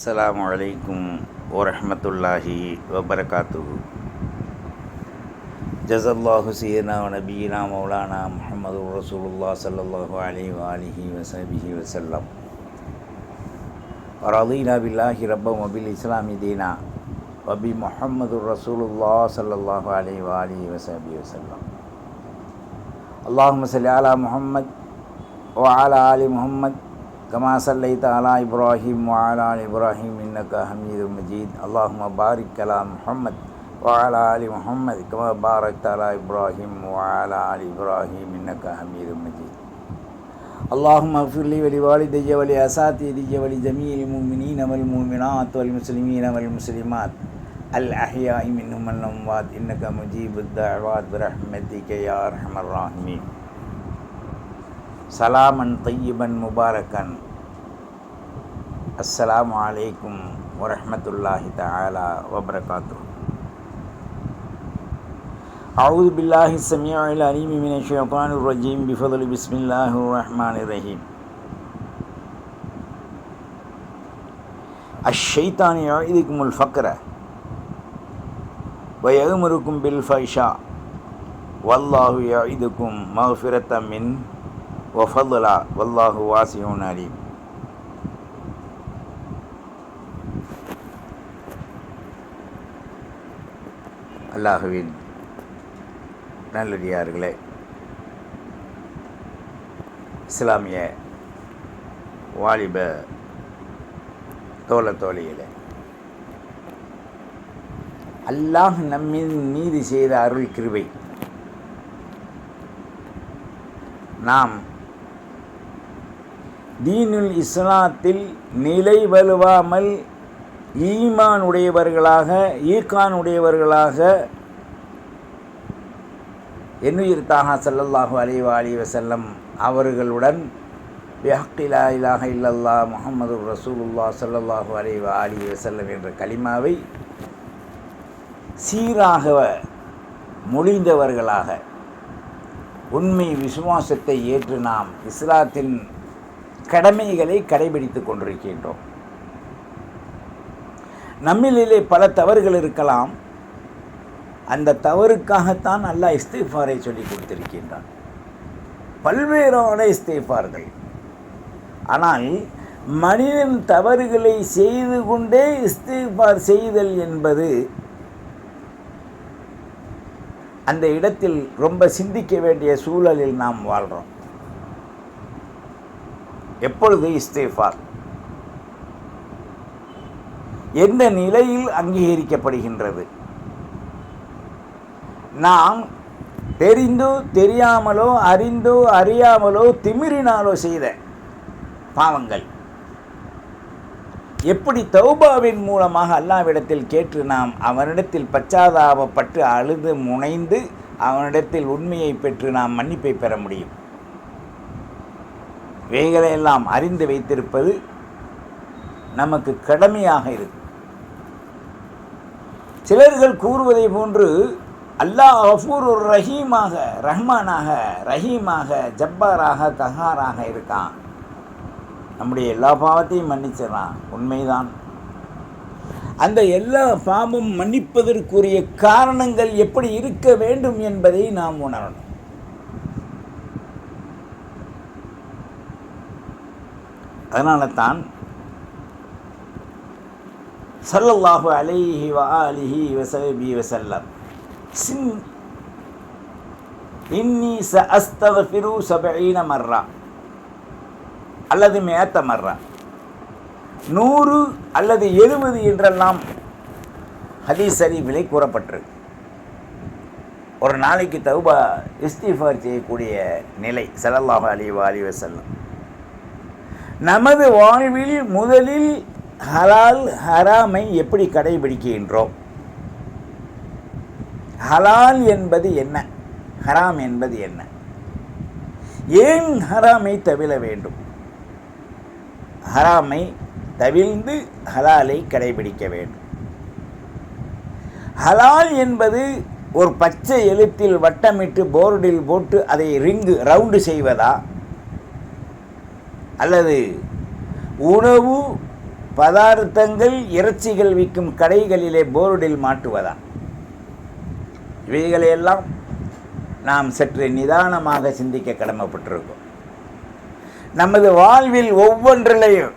அஸ்லாம் வலைக்கும் வரமத்துல்லாஹி வபரகாத்து ஜசல்லாஹு சீனா நபீனா மௌலானா முஹமது ரசூலுல்லா சல்லாஹு அலி வாலிஹி வசபிஹி வசல்லம் ரலீனா பில்லாஹி ரப்பம் வபில் இஸ்லாமி தீனா வபி முஹம்மது ரசூலுல்லா சல்லாஹு அலி வாலிஹி வசபி வசல்லம் அல்லாஹு சல்லி அலா முஹம்மத் وعلى آل محمد كما صليت على إبراهيم وعلى آل إبراهيم إنك حميد مجيد. اللهم بارك على محمد وعلى آل محمد كما باركت على إبراهيم وعلى آل إبراهيم إنك حميد مجيد. اللهم اغفر لي ولوالدي ولأساتذتي ولجميع المؤمنين والمؤمنات والمسلمين والمسلمات. الأحياء منهم والأموات. إنك مجيب الدعوات برحمتك يا أرحم الراحمين. சலாமன் தையிபன் முபாரக்கன் அஸ்ஸலாமு அலைக்கும் வரஹ்மத்துல்லாஹி தஆலா வபரகாத்து أعوذ بالله السميع العليم من الشيطان الرجيم بفضل بسم الله الرحمن الرحيم الشيطان يعيدكم الفقر ويأمركم بالفحشاء والله يعيدكم مغفرة منه வஃபல்லா வல்லாஹு வாசியோன் அலீம் அல்லாஹுவின் நல்லடியார்களே இஸ்லாமிய வாலிப தோழ தோழிகளே அல்லாஹ் நம்மின் மீது செய்த அருள் கிருபை. நாம் தீனுல் இஸ்லாத்தில் நிலை வலுவாமல் ஈமான் உடையவர்களாக ஈக்கான் உடையவர்களாக என்னுயிர் தாகா சல்லல்லாஹு அலைவா அலி வசல்லம் அவர்களுடன் பிஹக்கிலா இலாக இல்லல்லா முகமது ரசூலுல்லா சல்லல்லாஹு அலைவா அலி வசல்லம் என்ற கலிமாவை சீராக மொழிந்தவர்களாக உண்மை விசுவாசத்தை ஏற்று நாம் இஸ்லாத்தின் கடமைகளை கடைபிடித்து கொண்டிருக்கின்றோம். நம்மிலே பல தவறுகள் இருக்கலாம். அந்த தவறுக்காகத்தான் அல்லாஹ் இஸ்தீஃபாரை சொல்லி கொடுத்திருக்கின்றான். பல்வேறான இஸ்தீஃபார்கள். ஆனால் மனிதன் தவறுகளை செய்து கொண்டே இஸ்தீஃபார் செய்தல் என்பது அந்த இடத்தில் ரொம்ப சிந்திக்க வேண்டிய சூழலில் நாம் வாழ்கிறோம் எப்பொழுது இஸ்தேஃபார்? எந்த நிலையில் அங்கீகரிக்கப்படுகின்றது? நாம் தெரிந்தோ தெரியாமலோ அறிந்தோ அறியாமலோ திமிரினாலோ செய்த பாவங்கள். எப்படி தௌபாவின் மூலமாக அல்லாவிடத்தில் கேட்டு நாம் அவனிடத்தில் பச்சாதாபப்பட்டு அழுது முனைந்து அவனிடத்தில் உண்மையை பெற்று நாம் மன்னிப்பை பெற முடியும்? இவைகளையெல்லாம் அறிந்து வைத்திருப்பது நமக்கு கடமையாக இருக்கு. சிலர்கள் கூறுவதை போன்று அல்லாஹ் அஃபூர் ஒரு ரஹீமாக ரஹ்மானாக ரஹீமாக ஜப்பாராக கஹாராக இருக்கான். நம்முடைய எல்லா பாவத்தையும் மன்னிச்சிடறான். உண்மைதான். அந்த எல்லா பாவம் மன்னிப்பதற்குரிய காரணங்கள் எப்படி இருக்க வேண்டும் என்பதை நாம் உணரணும். அதனால தான் சல்லல்லாஹு அலைஹி வ அலிஹி வசபி வசல்லம் சின் இன்னி ச அஸ்தகஃபிரு சபீன மர்ரா. அல்லது மேத்த மர்ரா. நூறு அல்லது எழுபது என்றெல்லாம் ஹதீஸ் அறிவிலை கூறப்பட்டிருக்கு. ஒரு நாளைக்கு தௌபா இஸ்திஃபார் செய்யக்கூடிய நிலை சலல்லாஹு அலி வாலி வசல்லம் நமது வாழ்வில் முதலில் ஹலால் ஹராமை எப்படி கடைபிடிக்கின்றோம்? ஹலால் என்பது என்ன? ஹராம் என்பது என்ன? ஏன் ஹராமை தவிர வேண்டும்? ஹராமை தவிர்ந்து ஹலாலை கடைபிடிக்க வேண்டும். ஹலால் என்பது ஒரு பச்சை எழுத்தில் வட்டமிட்டு போர்டில் போட்டு அதை ரிங்கு ரவுண்டு செய்வதா? அல்லது உணவு பதார்த்தங்கள் இறைச்சிகள் விற்கும் கடைகளிலே போர்டில் மாட்டுவதா இவைகளையெல்லாம் நாம் சற்று நிதானமாக சிந்திக்க கடமைப்பட்டிருக்கோம். நமது வாழ்வில் ஒவ்வொன்றிலையும்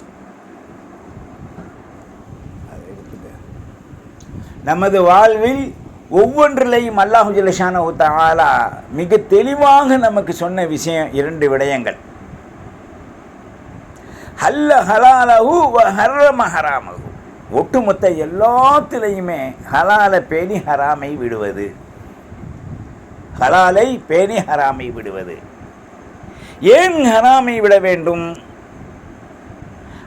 நமது வாழ்வில் ஒவ்வொன்றிலையும் அல்லாஹு ஜலஷான மிக தெளிவாக நமக்கு சொன்ன விஷயம் இரண்டு விடயங்கள். ஹல்ல ஹலாலஹு வ ஹர்ரம ஹராமஹு. ஒட்டுமொத்த எல்லாத்திலையுமே ஹலாலை பேணி ஹராமை விடுவது. ஹலாலை பேணி ஹராமை விடுவது. ஏன் ஹராமை விட வேண்டும்?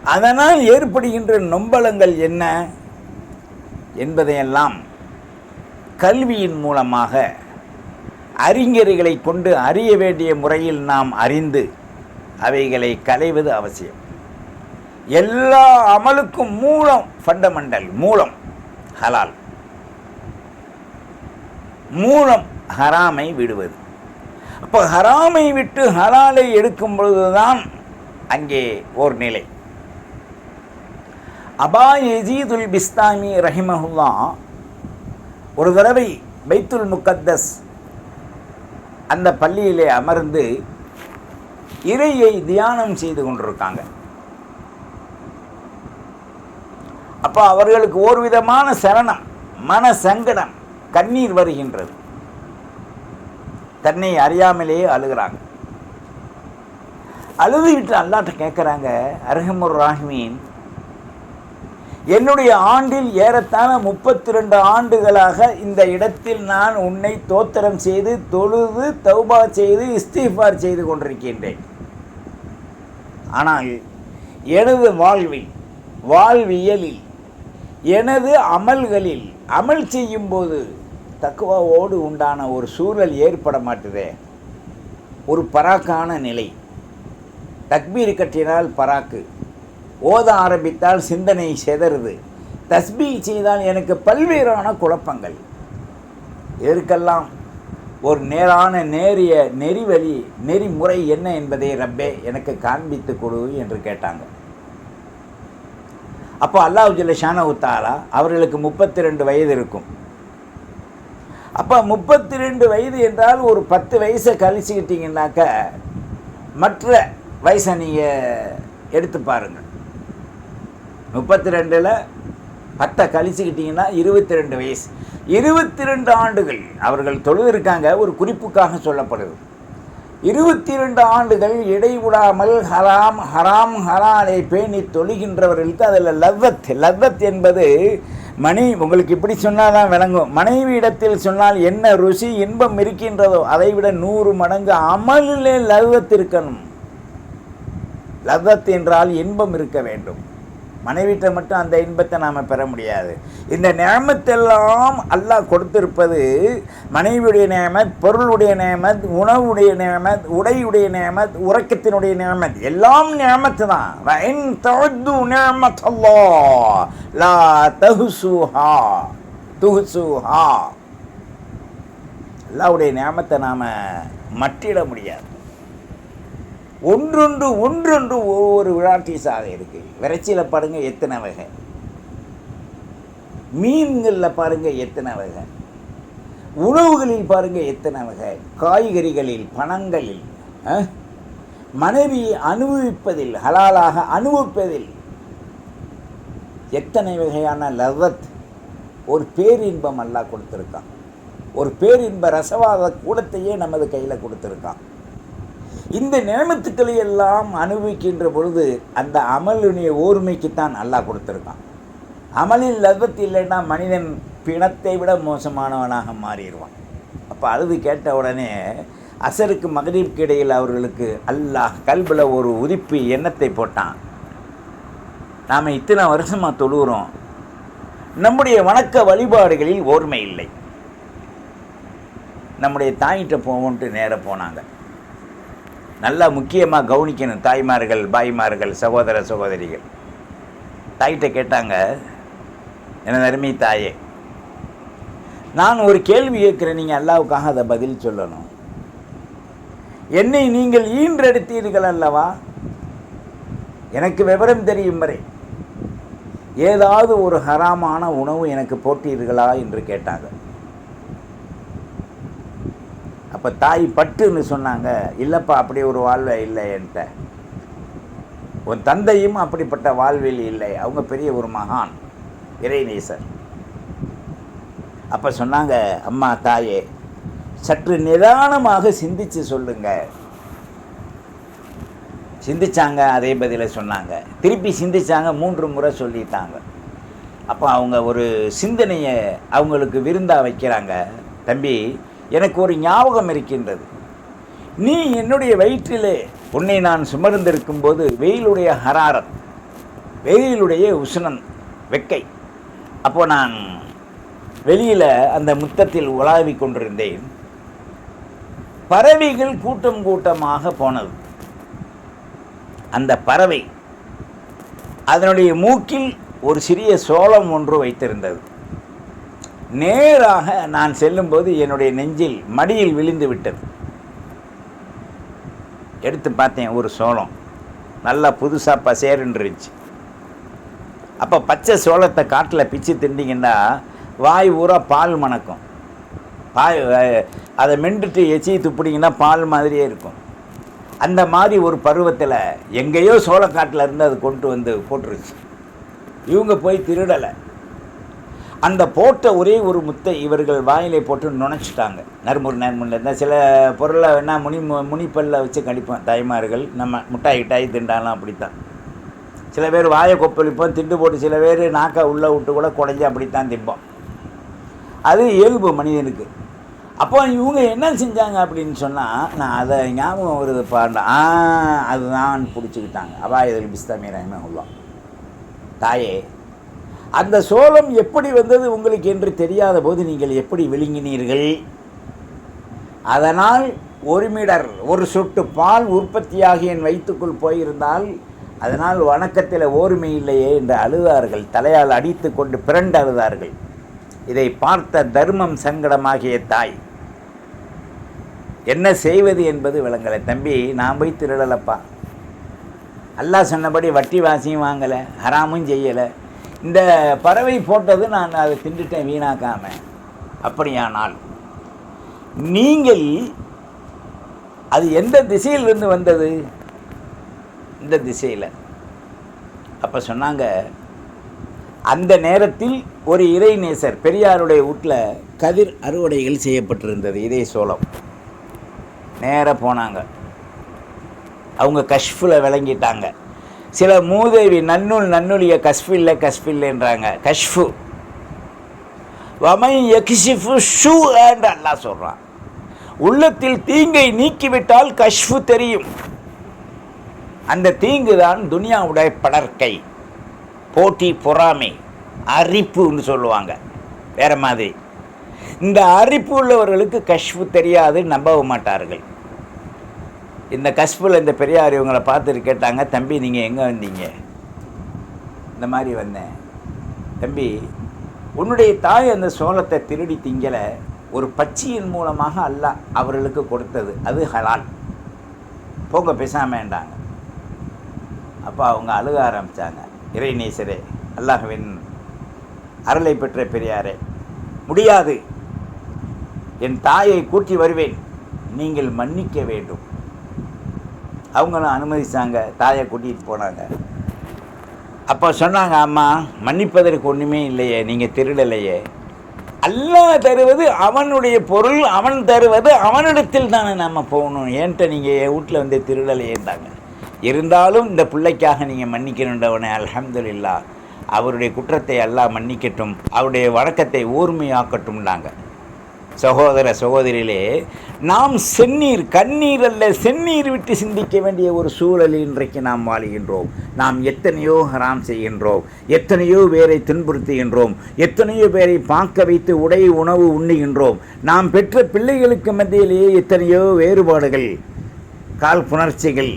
அதனால் ஏற்படுகின்ற நொம்பலங்கள் என்ன? என்பதையெல்லாம் கல்வியின் மூலமாக அறிஞர்களை கொண்டு அறிய வேண்டிய முறையில் நாம் அறிந்து அவைகளை களைவது அவசியம். எல்லா அமலுக்கும் மூலம் ஃபண்டமெண்டல் மூலம் ஹலால் மூலம் ஹராமை விடுவது. அப்போ ஹராமை விட்டு ஹலாலை எடுக்கும் பொழுதுதான் அங்கே ஓர் நிலை. அபா எஜீதுல் பிஸ்தாமி ரஹிமஹுல்லா ஒரு தடவை பைத்துல் முக்கத்தஸ் அந்த பள்ளியிலே அமர்ந்து இறையை தியானம் செய்து கொண்டிருக்காங்க. அப்போ அவர்களுக்கு ஒரு விதமான சரணம் மன சங்கடம் கண்ணீர் வருகின்றது. தன்னை அறியாமலேயே அழுகிறாங்க. அழுதுகிட்டு அல்லாட்ட கேட்குறாங்க அரஹமுர் ராஹ்மீன் என்னுடைய ஆண்டில் ஏறத்தான முப்பத்தி ரெண்டு ஆண்டுகளாக இந்த இடத்தில் நான் உன்னை தோத்திரம் செய்து தொழுது தௌபா செய்து இஸ்திஃபார் செய்து கொண்டிருக்கின்றேன். ஆனால் எனது வாழ்வில் வாழ்வியலில் எனது அமல்களில் அமல் செய்யும்போது தக்குவாவோடு உண்டான ஒரு சூழல் ஏற்பட மாட்டுதே. ஒரு பராக்கான நிலை. தக்பீர் கட்டினால் பராக்கு. ஓத ஆரம்பித்தால் சிந்தனை செதறுது. தஸ்பீ செய்தால் எனக்கு பல்வேறான குழப்பங்கள். இதற்கெல்லாம் ஒரு நேரான நேரிய நெறிவழி நெறிமுறை என்ன என்பதை ரப்பே எனக்கு காண்பித்து கொடு என்று கேட்டாங்க. அப்போ அல்லாஹ் ஜல்ல ஷானவுத்தாலா அவர்களுக்கு முப்பத்தி ரெண்டு வயது இருக்கும். அப்போ முப்பத்தி ரெண்டு வயது என்றால் ஒரு பத்து வயசை கழிச்சுக்கிட்டிங்கனாக்க மற்ற வயசை நீங்கள் எடுத்து பாருங்கள் முப்பத்தி ரெண்டில் பத்தை கழிச்சுக்கிட்டிங்கன்னா இருபத்தி ரெண்டு வயசு. இருபத்தி ரெண்டு ஆண்டுகள் அவர்கள் தொழுதிருக்காங்க ஒரு குறிப்புக்காக சொல்லப்படுது. இருபத்தி ரெண்டு ஆண்டுகள் இடைவிடாமல் ஹராம் ஹராம் ஹரானை பேணி தொழுகின்றவர்களுக்கு அதில் லவ்வத் லவ்வத் என்பது மணி உங்களுக்கு இப்படி சொன்னால் தான் விளங்கும். மனைவி இடத்தில் சொன்னால் என்ன ருசி இன்பம் இருக்கின்றதோ அதை விட நூறு மடங்கு அமலிலே லவ்வத் இருக்கணும். லவ்வத் என்றால் இன்பம் இருக்க வேண்டும். மனைவிட்ட மட்டும் அந்த இன்பத்தை நாம் பெற முடியாது. இந்த நியமத்தெல்லாம் அல்லாஹ் கொடுத்திருப்பது மனைவியுடைய நியமத் பொருளுடைய நியமத் உணவுடைய நியமத் உடையுடைய நியமத் உறக்கத்தினுடைய நியமத் எல்லாம் நியமத்து தான். வஇன் தஅது நியமத்தை நாம் மட்டிட முடியாது. ஒன்றொன்று ஒன்றொன்று ஒவ்வொரு விழாட்டீஸாக இருக்குது விரைச்சியில் பாருங்கள் எத்தனை வகை. மீன்களில் பாருங்கள் எத்தனை வகை. உணவுகளில் பாருங்கள் எத்தனை வகை. காய்கறிகளில் பணங்களில் மனைவியை அனுபவிப்பதில் ஹலாலாக அனுபவிப்பதில். எத்தனை வகையான லவத் ஒரு பேரின்பம் அல்லா கொடுத்துருக்கான். ஒரு பேரின்ப ரசவாத கூடத்தையே நமது கையில் கொடுத்துருக்கான். இந்த நியமத்துக்களை எல்லாம் அனுபவிக்கின்ற பொழுது அந்த அமலுடைய ஓர்மைக்குத்தான் அல்லாஹ் கொடுத்துருக்கான். அமலில் லபத்து இல்லைன்னா மனிதன் பிணத்தை விட மோசமானவனாக மாறிடுவான். அப்போ அழுது கேட்ட உடனே அசருக்கு மகரீப்க்கு இடையில் அவர்களுக்கு அல்லாஹ் கல்பில் ஒரு உதிப்பு எண்ணத்தை போட்டான். நாம் இத்தனை வருஷமாக தொழுகிறோம். நம்முடைய வணக்க வழிபாடுகளில் ஓர்மை இல்லை. நம்முடைய தாயிட்ட போவோன்ட்டு நேராக போனாங்க. நல்லா முக்கியமாக கவனிக்கணும் தாய்மார்கள் பாய்மார்கள் சகோதர சகோதரிகள். தாய்கிட்ட கேட்டாங்க எனது அருமை தாயே நான் ஒரு கேள்வி கேட்குறேன் நீங்கள் அல்லாவுக்காக அதை பதில் சொல்லணும். என்னை நீங்கள் ஈன்றெடுத்தீர்கள் அல்லவா? எனக்கு விவரம் தெரியும் வரை ஏதாவது ஒரு ஹராமான உணவு எனக்கு போட்டீர்களா? என்று கேட்டாங்க. அப்போ தாய் பட்டுன்னு சொன்னாங்க இல்லைப்பா அப்படி ஒரு வாழ்வை இல்லை என்கிட்ட உன் தந்தையும் அப்படிப்பட்ட வாழ்வில் இல்லை. அவங்க பெரிய ஒரு மகான் இறைநேசர். அப்போ சொன்னாங்க அம்மா தாயே சற்று நிதானமாக சிந்திச்சு சொல்லுங்க. சிந்திச்சாங்க அதே பதிலை சொன்னாங்க. திருப்பி சிந்திச்சாங்க மூன்று முறை சொல்லிட்டாங்க. அப்போ அவங்க ஒரு சிந்தனையை அவங்களுக்கு விருந்தா வைக்கிறாங்க. தம்பி எனக்கு ஒரு ஞாபகம் இருக்கின்றது. நீ என்னுடைய வயிற்றிலே உன்னை நான் சுமர்ந்திருக்கும் போது வெயிலுடைய ஹராரத் வெயிலுடைய உஷ்ணம் வெக்கை. அப்போ நான் வெளியில் அந்த முத்தத்தில் உலாவி கொண்டிருந்தேன். பறவைகள் கூட்டம் கூட்டமாக போனது. அந்த பறவை அதனுடைய மூக்கில் ஒரு சிறிய சோளம் ஒன்று வைத்திருந்தது. நேராக நான் செல்லும்போது என்னுடைய நெஞ்சில் மடியில் விழுந்து விட்டது. எடுத்து பார்த்தேன் ஒரு சோளம். நல்லா புதுசாக பசேருன்னு அப்போ பச்சை சோளத்தை காட்டில் பிச்சு திண்டிங்கன்னா வாய் ஊரா பால் மணக்கும். பாய் அதை மெண்டுட்டு எச்சி துப்பிடிங்கன்னா பால் மாதிரியே இருக்கும். அந்த மாதிரி ஒரு பருவத்தில் எங்கேயோ சோளக்காட்டில் இருந்து அது கொண்டு வந்து போட்டுருச்சு. இவங்க போய் திருடலை. அந்த போட்ட ஒரே ஒரு முத்தை இவர்கள் வாயிலை போட்டு நுணைச்சிட்டாங்க. நறுமுறு நறுமுறை இருந்தால் சில பொருளை வேணால் முனி முனிப்பல்ல வச்சு கடிப்போம். தாய்மார்கள் நம்ம முட்டாய் கிட்டாய் திண்டாலாம் அப்படித்தான். சில பேர் வாயை கொப்பளிப்போம் திண்டு போட்டு சில பேர் நாக்கை உள்ளே விட்டு கூட குடஞ்சி அப்படித்தான் திம்போம் அது இயல்பு மனிதனுக்கு. அப்போ இவங்க என்ன செஞ்சாங்க அப்படின்னு சொன்னால் நான் அதை ஞாபகம் வருது பாண்டா ஆ அதுதான் பிடிச்சிக்கிட்டாங்க. அபாயதில் பிஸ்தாமி உள்ளோம் தாயே அந்த சோளம் எப்படி வந்தது உங்களுக்கு என்று தெரியாத போது நீங்கள் எப்படி விழுங்கினீர்கள்? அதனால் ஒரு மீடர் ஒரு சொட்டு பால் உற்பத்தியாகி என் வயிற்றுக்குள் போயிருந்தால் அதனால் வணக்கத்தில் ஓர்மை இல்லையே என்று அழுதார்கள். தலையால் அடித்து கொண்டு பிறண்டு அழுதார்கள். இதை பார்த்த தர்மம் சங்கடமாகிய தாய் என்ன செய்வது என்பது விளங்கலை. தம்பி நான் போய் திருடலப்பா. அல்லாஹ் சொன்னபடி வட்டி வாசியும் வாங்கலை ஹராமும் செய்யலை. இந்த பறவை போட்டது நான் அதை திண்டுட்டேன் வீணாக்காம. அப்படியானால் நீங்கள் அது எந்த திசையிலிருந்து வந்தது? இந்த திசையில். அப்போ சொன்னாங்க அந்த நேரத்தில் ஒரு இறைநேசர் பெரியாருடைய வீட்டில் கதிர் அறுவடைகள் செய்யப்பட்டிருந்தது இதே சோளம். நேராக போனாங்க. அவங்க கஷ்ஃபில் விளங்கிட்டாங்க. சில மூதேவி நன்னூல் நன்னூலிய கஷ்ஃபில்ல கஷ்ஃபில்லைன்றாங்க கஷ்ஃபு வமை யக்ஷிஃபு ஷூ என்று அல்லாஹ் சொல்கிறான் உள்ளத்தில் தீங்கை நீக்கிவிட்டால் கஷ்ஃபு தெரியும். அந்த தீங்கு தான் துனியாவுடைய படற்கை. போட்டி பொறாமை அரிப்புன்னு சொல்லுவாங்க. வேற மாதிரி. இந்த அரிப்பு உள்ளவர்களுக்கு கஷ்ஃபு தெரியாது நம்பவும் மாட்டார்கள். இந்த கஷ்பில் இந்த பெரியார் இவங்களை பார்த்துட்டு கேட்டாங்க தம்பி நீங்கள் எங்கே வந்தீங்க? இந்த மாதிரி வந்தேன். தம்பி உன்னுடைய தாய் அந்த சோளத்தை திருடி திங்கலை ஒரு பச்சியின் மூலமாக அல்லாஹ் அவர்களுக்கு கொடுத்தது. அது ஹலால். போங்க பேசாமேண்டாங்க அப்போ அவங்க அழுக ஆரம்பித்தாங்க இறைநேசரே அல்லாஹ்வின் அருளை பெற்ற பெரியாரே முடியாது. என் தாயை கூட்டி வருவேன். நீங்கள் மன்னிக்க வேண்டும். அவங்களும் அனுமதிச்சாங்க தாயை கூட்டிகிட்டு போனாங்க. அப்போ சொன்னாங்க அம்மா மன்னிப்பதற்கு ஒன்றுமே இல்லையே நீங்கள் திருடலையே. அல்லாஹ் தருவது அவனுடைய பொருள் அவன் தருவது அவனிடத்தில் தானே நம்ம போகணும். ஏன்ட்ட நீங்கள் என் வீட்டில் வந்து திருடலையேந்தாங்க. இருந்தாலும் இந்த பிள்ளைக்காக நீங்கள் மன்னிக்கணுன்றவனே அலமதுல்லா அவருடைய குற்றத்தை எல்லாம் மன்னிக்கட்டும் அவருடைய வணக்கத்தை ஊர்மையாக்கட்டும்னாங்க. சகோதர சகோதரியிலே நாம் செந்நீர் கண்ணீர் அல்ல செந்நீர் விட்டு சிந்திக்க வேண்டிய ஒரு சூழலில் இன்றைக்கு நாம் வாழுகின்றோம். நாம் எத்தனையோ ஹராம் செய்கின்றோம் எத்தனையோ பேரை துன்புறுத்துகின்றோம் எத்தனையோ பேரை பார்க்க வைத்து உடை உணவு உண்ணுகின்றோம். நாம் பெற்ற பிள்ளைகளுக்கு மத்தியிலேயே எத்தனையோ வேறுபாடுகள் கால் புணர்ச்சிகள்.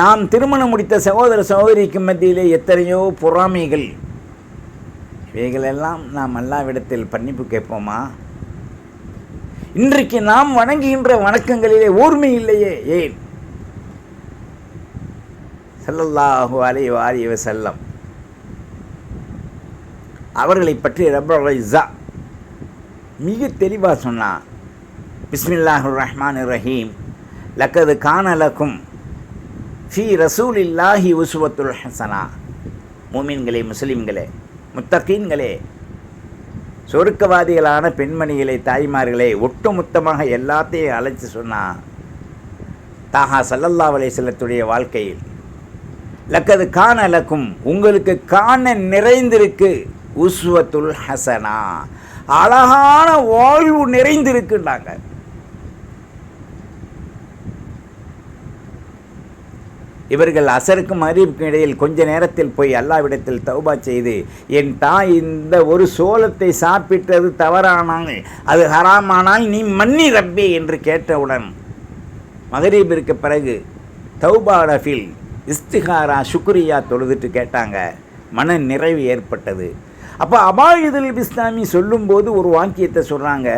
நாம் திருமணம் முடித்த சகோதர சகோதரிக்கு மத்தியிலே எத்தனையோ பொறாமைகள். இவைகளெல்லாம் நாம் அல்லாவிடத்தில் பன்னிப்பு கேட்போமா? இன்றைக்கு நாம் வணங்குகின்ற வணக்கங்களிலே ஓர்மை இல்லையே ஏன்? ஸல்லல்லாஹு அலை வாரியவ செல்லம் அவர்களை பற்றி ரபா மிக தெளிவாக சொன்னான் பிஸ்மில்லாஹு ரஹ்மான் ரஹீம் லக்கது கானலக்கும் ஃபி ரசூலில்லாஹி உசுவத்துல் ஹசனா. மூமின்களே முஸ்லீம்களே முத்தகீன்களே சொருக்கவாதிகளான பெண்மணிகளை தாய்மார்களை ஒட்டுமொத்தமாக எல்லாத்தையும் அழைச்சி சொன்னால் தாஹா சல்லல்லா அலைஹிஸ்ஸலத்துடைய வாழ்க்கையில் லக்கது காணலக்கும் உங்களுக்கு காண நிறைந்திருக்கு உஸ்வத்துல் ஹசனா. அழகான வாழ்வு நிறைந்திருக்குன்றாங்க. இவர்கள் அசருக்கும் அறிவுக்கும் இடையில் கொஞ்ச நேரத்தில் போய் அல்லாவிடத்தில் தௌபா செய்து என் தாய் இந்த ஒரு சோளத்தை சாப்பிட்டது தவறானால் அது ஹராமானால் நீ மன்னி ரப்பே என்று கேட்டவுடன் மகரீபிற்கு பிறகு தௌபா ரஃபில் இஸ்திகாரா சுக்ரியா தொழுதுட்டு கேட்டாங்க. மன நிறைவு ஏற்பட்டது. அப்போ அபாயுதல் இஸ்லாமி சொல்லும்போது ஒரு வாக்கியத்தை சொல்கிறாங்க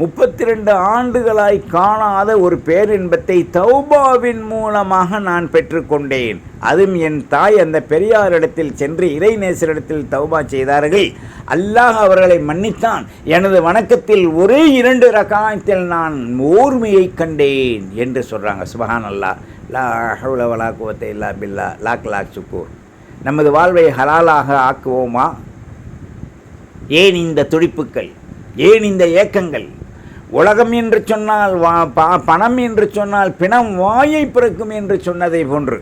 முப்பத்தி ரெண்டு ஆண்டுகளாய் காணாத ஒரு பேரின்பத்தை தௌபாவின் மூலமாக நான் பெற்றுக்கொண்டேன். அதுவும் என் தாய் அந்த பெரியாரிடத்தில் சென்று இறைநேசரிடத்தில் தௌபா செய்தார்கள். அல்லாஹ் அவர்களை மன்னித்தான். எனது வணக்கத்தில் ஒரே இரண்டு ரகாயத்தில் நான் ஓர்மையை கண்டேன் என்று சொல்கிறாங்க சுபஹான் அல்லா லா ஹவுல வலா குவத்தை இல்லா பில்லா. Lock lock Sukkur. நமது வாழ்வை ஹலாலாக ஆக்குவோமா? ஏன் இந்த துடிப்புக்கள் ஏன் இந்த ஏக்கங்கள்? உலகம் என்று சொன்னால் வா ப பணம் என்று சொன்னால் பிணம் வாயை பிறக்கும் என்று சொன்னதை போன்று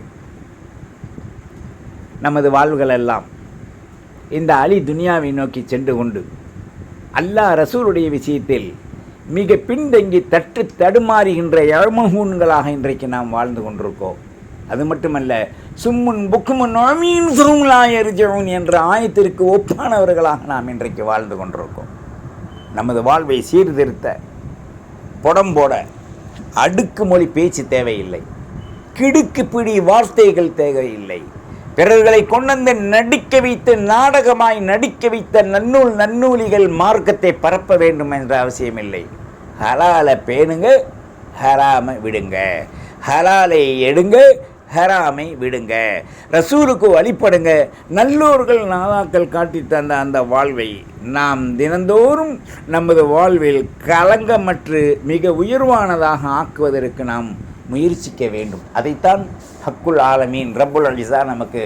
நமது வாழ்வுகள் எல்லாம் இந்த அலி துனியாவை நோக்கி சென்று கொண்டு அல்லாஹ் ரசூலுடைய விஷயத்தில் மிக பின்தங்கி தட்டு தடுமாறுகின்ற எழமகூன்களாக இன்றைக்கு நாம் வாழ்ந்து கொண்டிருக்கோம். அது மட்டுமல்ல சும்முன் புக்குமுன் நொழமீன் சுருங்களாயர்ஜவுன் என்ற ஆயத்திற்கு ஒப்பானவர்களாக நாம் இன்றைக்கு வாழ்ந்து கொண்டிருக்கோம். நமது வாழ்வை சீர்திருத்த புடம்போட அடுக்கு மொழி பேச்சு தேவையில்லை. கிடுக்கு பிடி வார்த்தைகள் தேவையில்லை. பிறர்களை கொண்டந்து நடிக்க வைத்து நாடகமாய் நடிக்க வைத்த நன்னூல் நன்னூலிகள் மார்க்கத்தை பரப்ப வேண்டும் என்ற அவசியமில்லை. ஹலாலை பேணுங்க ஹராம விடுங்க. ஹலாலை எடுங்க ஹராமை விடுங்க. ரசூலுக்கு வழிபடுங்க. நல்லோர்கள் நாதாக்கள் காட்டி தந்த அந்த வாழ்வை நாம் தினந்தோறும் நமது வாழ்வில் கலங்கமற்று மிக உயர்வானதாக ஆக்குவதற்கு நாம் முயற்சிக்க வேண்டும். அதைத்தான் ஹக்குல் ஆலமீன் ரப்புல் அலிசா நமக்கு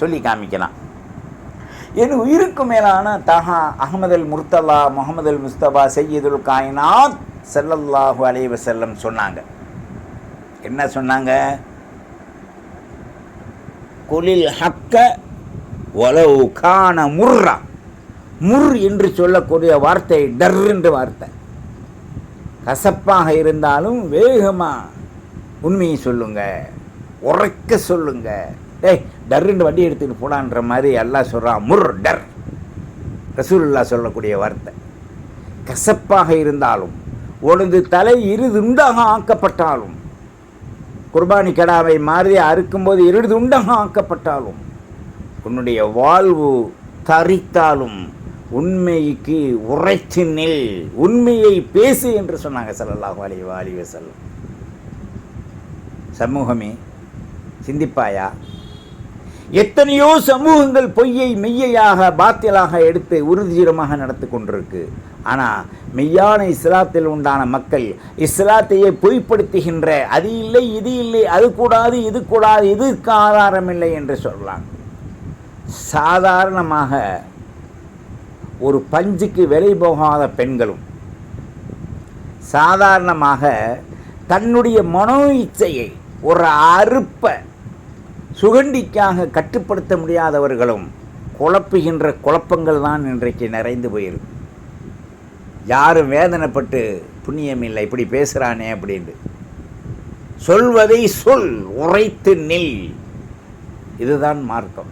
சொல்லி காமிக்கலாம். என் உயிருக்கு மேலான தஹா அகமதுல் முர்த்தலா முகமதுல் முஸ்தபா சையீதுல் காயினாத் செல்லல்லாஹு அலைஹி செல்லம் சொன்னாங்க. என்ன சொன்னாங்க? குலில் ஹக்க ஒலவு கான முர்ரா. முர் என்று சொல்லக்கூடிய வார்த்தை டர் என்று வார்த்தை. கசப்பாக இருந்தாலும் வேகமாக உண்மையை சொல்லுங்க. உரைக்க சொல்லுங்க. ஏய் டர்ன்னு வண்டி எடுத்துட்டு போடான்ற மாதிரி எல்லாம் சொல்கிறான் முர் டர். ரசூல்லா சொல்லக்கூடிய வார்த்தை. கசப்பாக இருந்தாலும் உனது தலை இரு துண்டாக ஆக்கப்பட்டாலும் குர்பானி கடாவை மாறி அறுக்கும்போது இரு ஆக்கப்பட்டாலும் உன்னுடைய வாழ்வு தரித்தாலும் உண்மைக்கு உரைத்து நில் உண்மையை பேசு என்று சொன்னாங்க ஸல்லல்லாஹு அலைஹி வாலி செல்லம் சமூகமே சிந்திப்பாயா? எத்தனையோ சமூகங்கள் பொய்யை மெய்யையாக பாத்தியலாக எடுத்து உறுதியமாக நடத்தி கொண்டிருக்கு. ஆனால் மெய்யான இஸ்லாத்தில் உண்டான மக்கள் இஸ்லாத்தையே பொய்ப்படுத்துகின்ற அது இல்லை இது இல்லை அது கூடாது இது கூடாது இதுக்கு ஆதாரம் இல்லை என்று சொல்லலாம் சாதாரணமாக ஒரு பஞ்சுக்கு விலை போகாத பெண்களும் சாதாரணமாக தன்னுடைய மனோ இச்சையை ஒரு அறுப்ப சுகண்டிக்காக கட்டுப்படுத்த முடியாதவர்களும் குழப்புகின்ற குழப்பங்கள் தான் இன்றைக்கு நிறைந்து போயிருக்கு. யாரும் வேதனைப்பட்டு புண்ணியம் இல்லை இப்படி பேசுகிறானே அப்படின்ட்டு சொல்வதை சொல் உரைத்து நில். இதுதான் மார்க்கம்.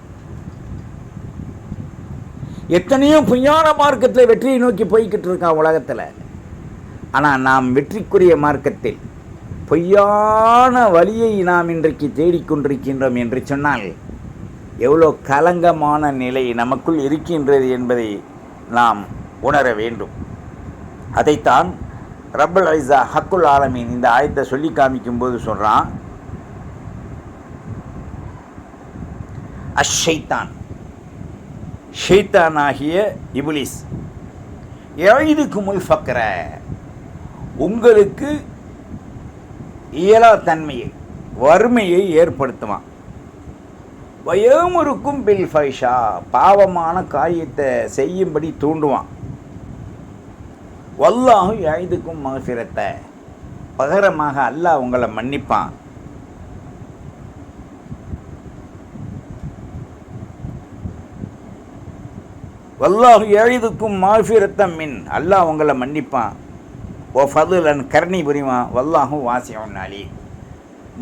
எத்தனையோ பொய்யான மார்க்கத்தில் வெற்றியை நோக்கி போய்கிட்டு இருக்கான் உலகத்தில். ஆனால் நாம் வெற்றிக்குரிய மார்க்கத்தில் பொய்யான வழியை நாம் இன்றைக்கு தேடிக்கொண்டிருக்கின்றோம் என்று சொன்னால் எவ்வளோ கலங்கமான நிலை நமக்குள் இருக்கின்றது என்பதை நாம் உணர வேண்டும். அதைத்தான் ரப்பல் ஐசா ஹக்குல் ஆலமீன் இந்த ஆயத்தை சொல்லி காமிக்கும்போது சொல்கிறான் அஷைத்தான். ஷெய்தானாகிய இபிலிஸ் எழுதுக்கு முல் ஃபக்கர உங்களுக்கு இயலா தன்மையை வறுமையை ஏற்படுத்துவான். வயோமுருக்கும் பில் ஃபைஷா பாவமான காரியத்தை செய்யும்படி தூண்டுவான். வல்லாஹும் எழுதுக்கும் மகசிரத்தை பகரமாக அல்லாஹ் உங்களை மன்னிப்பான். வல்லாஹு எழுதுக்கும் மாஃபிரத்தம் மின். அல்லாஹ் உங்களை மன்னிப்பான். ஓ ஃபதுலன் கருணை புரிவான். வல்லாஹும் வாசியம் அலி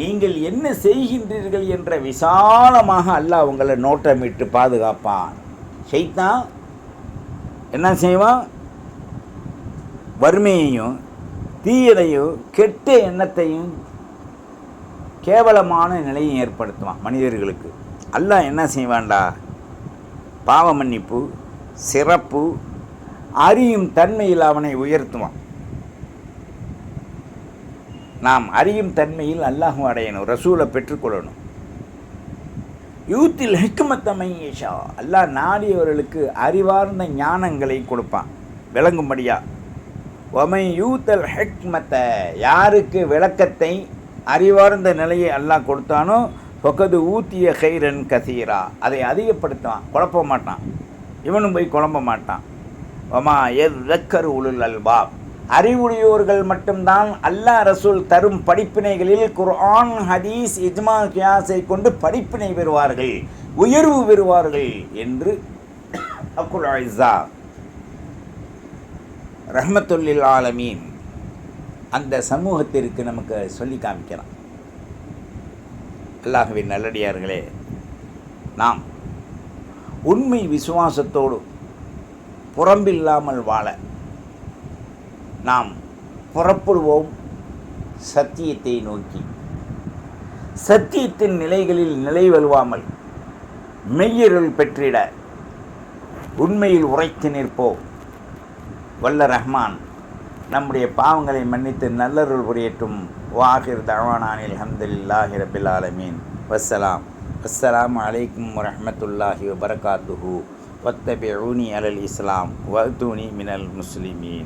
நீங்கள் என்ன செய்கின்றீர்கள் என்ற விசாலமாக அல்லாஹ் உங்களை நோட்டமிட்டு பாதுகாப்பான். செய்தான் என்ன செய்வான்? வறுமையையும் தீயதையும் கெட்ட எண்ணத்தையும் கேவலமான நிலையும் ஏற்படுத்துவான் மனிதர்களுக்கு. அல்லாஹ் என்ன செய்வான்டா? பாவ மன்னிப்பு சிறப்பு அறியும் தன்மையில் அவனை உயர்த்துவான். நாம் அறியும் தன்மையில் அல்லாஹும் அடையணும் ரசூலை பெற்றுக்கொள்ளணும் யூத்தில் ஹிக்குமத்தமையேஷா அல்லாஹ் நாடியவர்களுக்கு அறிவார்ந்த ஞானங்களை கொடுப்பான். விளங்கும்படியா? ஒமை யூத்தல் ஹெக்மத்தை யாருக்கு விளக்கத்தை அறிவார்ந்த நிலையை அல்லாஹ் கொடுத்தானோ பொக்கது ஊத்திய கைரன் கசீரா அதை அதிகப்படுத்துவான் குழப்ப மாட்டான். இவனும் போய் குழம்ப மாட்டான். ஒமா எத் ரக்கர் உளுல் அல்பாப் அறிவுடையோர்கள் மட்டும்தான் அல்லாஹ் ரசூல் தரும் படிப்பினைகளில் குர்ஆன் ஹதீஸ் இஜ்மா கியாஸை கொண்டு படிப்பினை பெறுவார்கள் உயர்வு பெறுவார்கள் என்று அக்குல் ஐசா ரஹமத்துல்லில் ஆலமீன். அந்த சமூகத்திற்கு நமக்கு சொல்லி காமிக்கிறான் அல்லாஹுவின் நல்லடியார்களே நாம் உண்மை விசுவாசத்தோடு புறம்பில்லாமல் வாழ நாம் புறப்படுவோம் சத்தியத்தை நோக்கி. சத்தியத்தின் நிலைகளில் நிலை வலுவாமல் மெய்யருள் பெற்றிட உண்மையில் உரைத்து நிற்போம். வல்ல ரஹ்மான் நம்முடைய பாவங்களை மன்னித்து நல்லருள் புரியட்டும். வாஹிர் தவானானில் ஹம்துலில்லாஹி ரபில் ஆலமீன். வஸ்ஸலாம். அஸ்ஸலாம் அலைக்கும் வரமத்துல்லாஹி வபரகாத்துஹூ. வத்தபி ஊனி அலல் இஸ்லாம். வஹ்தூனி மினல் முஸ்லிமீன்.